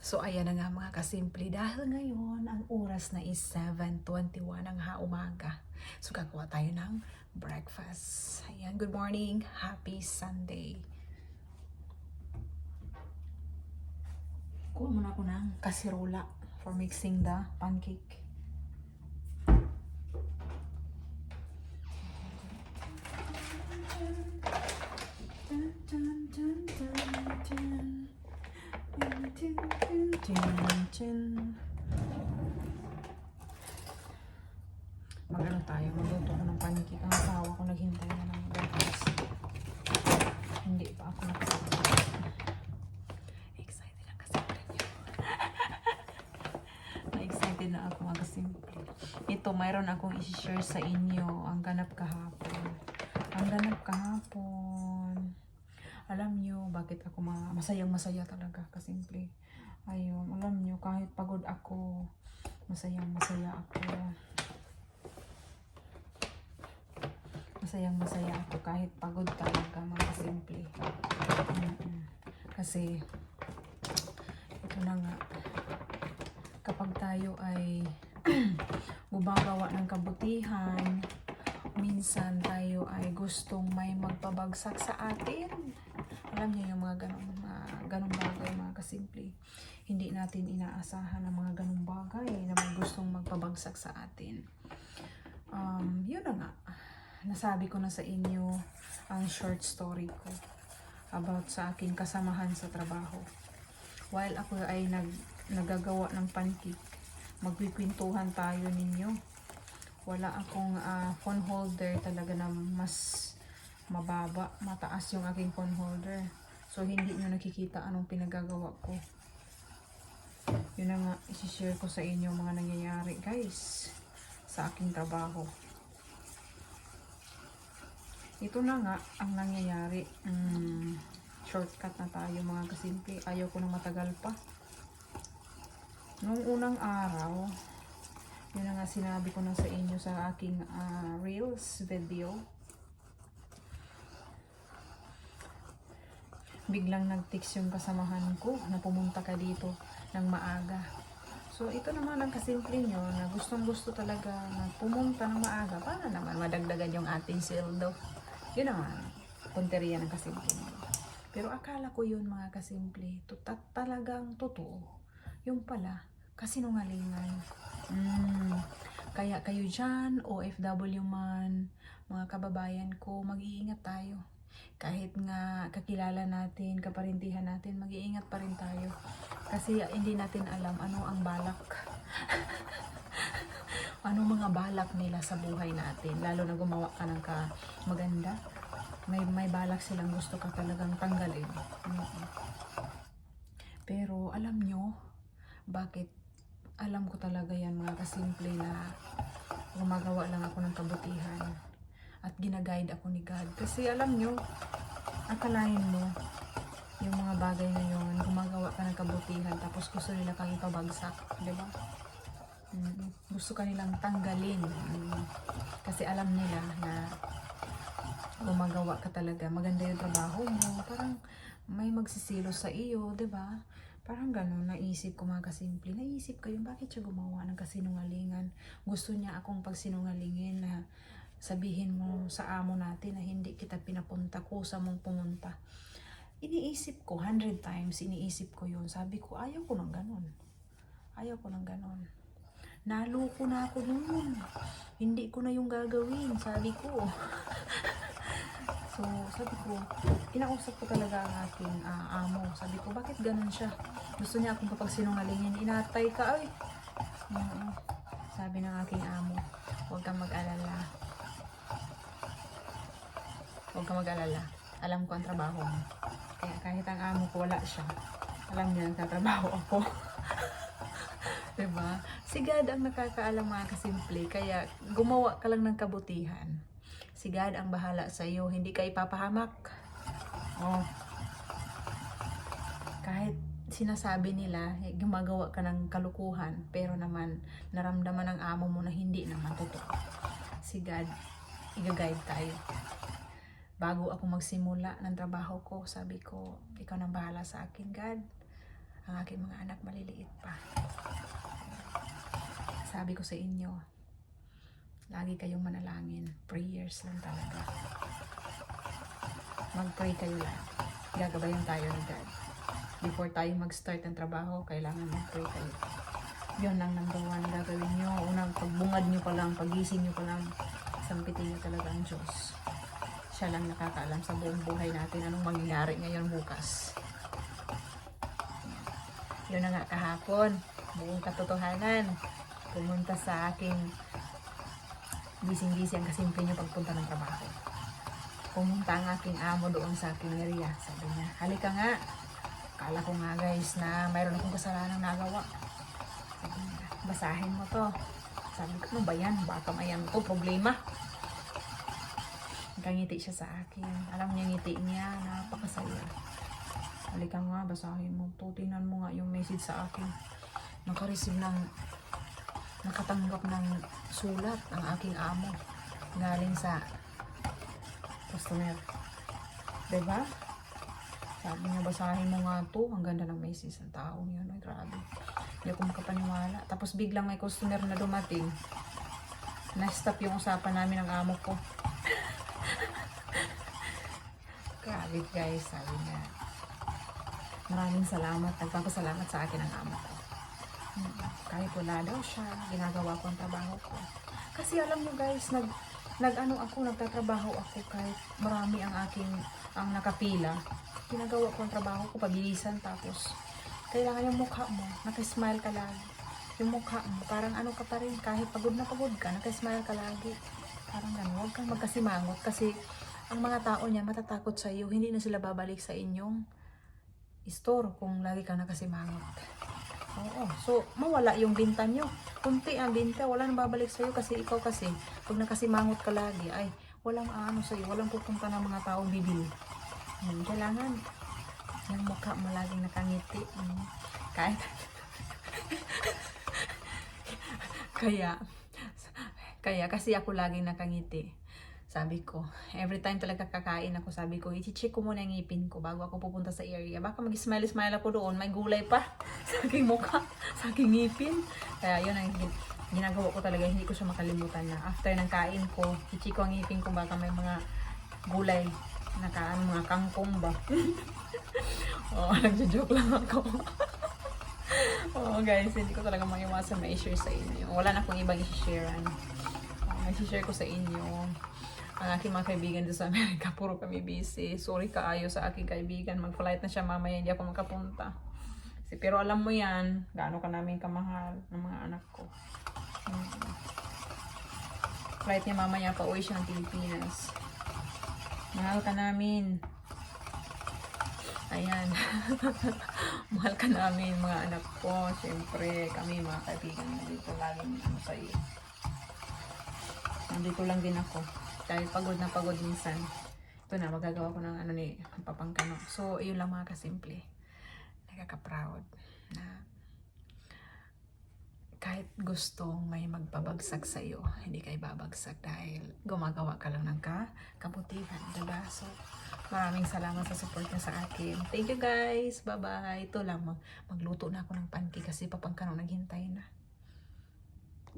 So ayan na nga mga kasimple dahil ngayon ang oras na is 7.21 ng haumaga. So gagawa tayo ng breakfast. Ayan, good morning. Happy Sunday. Kuha muna ako ng kasirola for mixing the pancake. Dun, dun, dun, dun, dun. Dun, dun, dun, dun. Mag-ano tayo, magluto ko ng pancake. Ang asawa ko naghintay na ng breakfast. Hindi pa ako nakapagod. Excited na kasi ako rin yun. Na-excited na ako mga kasimple. Ito, mayroon akong isi-share sa inyo ang ganap kahapon. Ang ganap kahapon. Alam nyo, bakit ako ma- masayang masaya talaga kasimple. Ayun, alam nyo, kahit pagod ako, masayang masaya ako. Masayang masaya ako kahit pagod talaga mga simple. Kasi, ito na nga, kapag tayo ay gumagawa ng kabutihan, minsan tayo ay gustong may magpabagsak sa atin. Alam niyo yung mga ganong, mga ganong bagay, mga kasimple. Hindi natin inaasahan ang mga ganong bagay na may gustong magpabagsak sa atin. Um, yun na nga. Nasabi ko na sa inyo ang short story ko about sa aking kasamahan sa trabaho. While ako ay nag, nagagawa ng pancake, magkikwentuhan tayo ninyo. Wala akong ah, phone holder talaga na mas mababa, mataas yung aking phone holder. So, hindi nyo nakikita anong pinagagawa ko. Yun na nga, isi-share ko sa inyo mga nangyayari, guys, sa aking trabaho. Ito na nga ang nangyayari. Mm, shortcut na tayo mga kasimple. Ayaw ko na matagal pa. Noong unang araw, yun na nga sinabi ko na sa inyo sa aking ah, Reels video. Biglang nag-text yung kasamahan ko na pumunta ka dito ng maaga. So, ito naman ang kasimple nyo na gustong gusto talaga na pumunta ng maaga para naman madagdagan yung ating sildo. Yun naman, punteriya ng kasimple nyo. Pero akala ko yun mga kasimple, tutat talagang totoo. Yung pala, kasinungalingan. Mm, kaya kayo dyan, OFW man, mga kababayan ko, mag-iingat tayo. Kahit nga kakilala natin, kaparintihan natin, mag-iingat pa rin tayo. Kasi hindi natin alam ano ang balak. ano mga balak nila sa buhay natin. Lalo na gumawa ka ng ka maganda. May, may balak silang gusto ka talagang tanggalin. Pero alam nyo, bakit alam ko talaga yan mga kasimple na gumagawa lang ako ng kabutihan at ginaguide ako ni God. Kasi alam nyo, akalain mo, yung mga bagay na yun, gumagawa ka ng kabutihan tapos gusto nila kang ipabagsak, di ba? Mm, gusto ka nilang tanggalin. Kasi alam nila na gumagawa ka talaga, maganda yung trabaho mo, parang may magsisilo sa iyo, di ba? Parang ganun, naisip ko mga kasimple. Naisip ko yung bakit siya gumawa ng kasinungalingan. Gusto niya akong pagsinungalingin na sabihin mo sa amo natin na hindi kita pinapunta ko sa mong pumunta. Iniisip ko, hundred times, iniisip ko yun. Sabi ko, ayaw ko ng ganun. Ayaw ko ng ganun. Naloko na ako noon. Hindi ko na yung gagawin, sabi ko. so, sabi ko, kinausap ko talaga ang aking ah, amo. Sabi ko, bakit ganun siya? Gusto niya akong kapagsinungalingin. Inatay ka, ay. Sabi ng aking amo, huwag kang mag-alala. Huwag kang mag-alala. Alam ko ang trabaho mo. Kaya kahit ang amo ko wala siya, alam niya nagtatrabaho ako. diba? Si God ang nakakaalam mga kasimple. Kaya gumawa ka lang ng kabutihan. Si God ang bahala sa iyo. Hindi ka ipapahamak. Oh. Kahit sinasabi nila, eh, gumagawa ka ng kalukuhan, pero naman naramdaman ng amo mo na hindi naman totoo. Si God, i-guide tayo bago ako magsimula ng trabaho ko, sabi ko, ikaw nang bahala sa akin, God. ang aking mga anak maliliit pa. Sabi ko sa inyo, lagi kayong manalangin. Prayers lang talaga. Mag-pray kayo lang. Gagabayan tayo ni God. Before tayo mag-start ng trabaho, kailangan mag-pray kayo. Yun ang number one gagawin nyo. Unang pagbungad nyo pa lang, pagising nyo pa lang, sampitin nyo talaga ang Diyos. Siya lang nakakaalam sa buong buhay natin anong mangyayari ngayon bukas. Yun na nga kahapon, buong katotohanan, pumunta sa aking gising-gising kasi simple niyo pagpunta ng trabaho. Pumunta ang aking amo doon sa aking area. Sabi niya, halika nga. Kala ko nga guys na mayroon akong kasalanan nagawa. Sabi niya, basahin mo to. Sabi ko, ano ba yan? Baka mayan ko, problema. Nagangiti siya sa akin. Alam niya ngiti niya, napakasaya. Halika nga, basahin mo to. Mo nga yung message sa akin. Nakareceive ng, nakatanggap ng sulat ang aking amo. Galing sa customer. Diba? Sabi niya, basahin mo nga to. Ang ganda ng message ng taong yun. Ay, grabe. Hindi ako makapaniwala. Tapos biglang may customer na dumating. Na-stop yung usapan namin ng amo ko. Grabe guys, sabi niya. Maraming salamat. Nagpapasalamat sa akin ang amo ko. Kahit wala daw siya, ginagawa ko ang trabaho ko. Kasi alam niyo guys, nag nag-ano ako, nagtatrabaho ako kahit marami ang aking ang nakapila. Ginagawa ko ang trabaho ko, pabilisan tapos kailangan yung mukha mo, nakasmile ka lagi. Yung mukha mo, parang ano ka pa rin, kahit pagod na pagod ka, nakasmile ka lagi. Parang gano'n, huwag kang magkasimangot kasi ang mga tao niya matatakot sa iyo, hindi na sila babalik sa inyong store kung lagi kang nakasimangot. Oo. So, mawala yung binta nyo. Kunti ang binta, wala nang babalik sa'yo kasi ikaw kasi, pag nakasimangot ka lagi, ay, walang ano sa'yo, walang pupunta ng mga tao bibili. Hmm, kailangan, yung mukha mo laging nakangiti. Hmm. Kahit, kaya, kaya kasi ako laging nakangiti. Sabi ko, every time talaga kakain ako, sabi ko, i-check ko muna yung ngipin ko bago ako pupunta sa area. Baka mag-smile-smile ako doon, may gulay pa sa aking mukha, sa aking ngipin. Kaya yun ang gin- ginagawa ko talaga, hindi ko siya makalimutan na after ng kain ko, i-check ko ang ngipin ko baka may mga gulay naka ano, mga kangkong ba. Oo, nagjo-joke lang ako. Oo guys, hindi ko talaga maiwasan may share sa inyo. Wala na akong ibang i-share. Ano. Uh, may share ko sa inyo ang aking mga kaibigan doon sa Amerika, puro kami busy. Sorry kaayo sa aking kaibigan. Mag-flight na siya mamaya, hindi ako makapunta. Kasi, pero alam mo yan, gaano ka namin kamahal ng mga anak ko. Hmm. Flight niya mamaya, pa-uwi siya ng Pilipinas. Mahal ka namin. Ayan. Mahal ka namin, mga anak ko. Siyempre, kami, mga kaibigan, nandito laging ano sa iyo. Nandito lang din ako dahil pagod na pagod minsan. Ito na, magagawa ko ng ano ni Papangkano. So, yun lang mga kasimple. Nakaka-proud na kahit gustong may magpabagsak sa iyo, hindi kayo babagsak dahil gumagawa ka lang ng ka kabutihan, diba? So, maraming salamat sa support niyo sa akin. Thank you guys. Bye-bye. Ito lang, mag magluto na ako ng pancake kasi papangkano naghintay na.